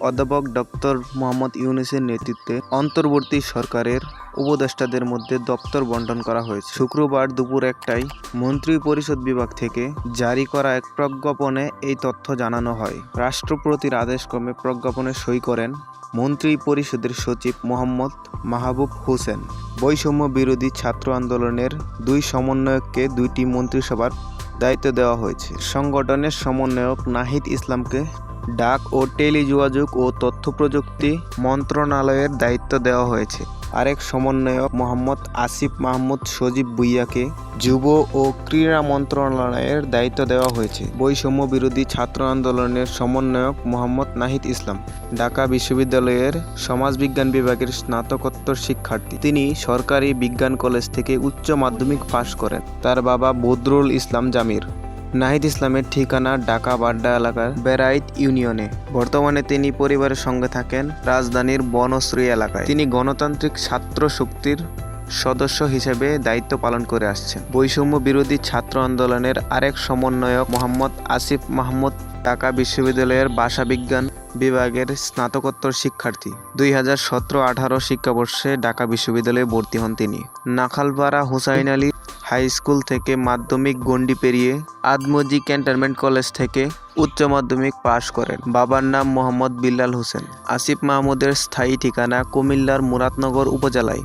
অধ্যাপক ডক্টর মোহাম্মদ ইউনূসের নেতৃত্বে অন্তর্বর্তী সরকারের উপদেষ্টাদের মধ্যে দপ্তর বণ্টন করা হয়েছে। শুক্রবার দুপুর একটায় মন্ত্রিপরিষদ বিভাগ থেকে জারি করা এক প্রজ্ঞাপনে এই তথ্য জানানো হয়। রাষ্ট্রপতির আদেশক্রমে প্রজ্ঞাপনে সই করেন মন্ত্রী পরিষদের সচিব মোহাম্মদ মাহবুব হোসেন। বৈষম্য বিরোধী ছাত্র আন্দোলনের দুই সমন্বয়ককে দুইটি মন্ত্রিসভার দায়িত্ব দেওয়া হয়েছে। সংগঠনের সমন্বয়ক নাহিদ ইসলামকে ডাক ও টেলিযোগাযোগ ও তথ্য প্রযুক্তি মন্ত্রণালয়ের দায়িত্ব দেওয়া হয়েছে। আরেক সমন্বয়ক মোহাম্মদ আসিফ মাহমুদ সজীব ভুইয়াকে যুব ও ক্রীড়া মন্ত্রণালয়ের দায়িত্ব দেওয়া হয়েছে। বৈষম্য বিরোধী ছাত্র আন্দোলনের সমন্বয়ক মোহাম্মদ নাহিদ ইসলাম, ঢাকা বিশ্ববিদ্যালয়ের সমাজবিজ্ঞান বিভাগের স্নাতকোত্তর শিক্ষার্থী। তিনি সরকারি বিজ্ঞান কলেজ থেকে উচ্চ মাধ্যমিক পাশ করেন। তার বাবা বদরুল ইসলাম জামির। নাহিদ ইসলামের ঠিকানা ঢাকা বাড্ডা এলাকার বেরাইত ইউনিয়নে। বর্তমানে তিনি পরিবারের সঙ্গে থাকেন রাজধানীর বনশ্রী এলাকায়। তিনি গণতান্ত্রিক ছাত্র শক্তির সদস্য হিসেবে দায়িত্ব পালন করে আসছেন। বৈষম্য বিরোধী ছাত্র আন্দোলনের আরেক সমন্বয়ক মোহাম্মদ আসিফ মাহমুদ ঢাকা বিশ্ববিদ্যালয়ের ভাষা বিজ্ঞান বিভাগের স্নাতকোত্তর শিক্ষার্থী। দুই হাজার সতেরো আঠারো শিক্ষাবর্ষে ঢাকা বিশ্ববিদ্যালয়ে ভর্তি হন তিনি। নাখালপাড়া হুসাইন আলী হাই স্কুল থেকে মাধ্যমিক গণ্ডি পেরিয়ে আদমজি ক্যান্টনমেন্ট কলেজ থেকে উচ্চ মাধ্যমিক পাশ করেন। বাবার নাম মোহাম্মদ বিল্লাল হোসেন। আসিফ মাহমুদের স্থায়ী ঠিকানা কুমিল্লার মুরাদনগর উপজেলায়।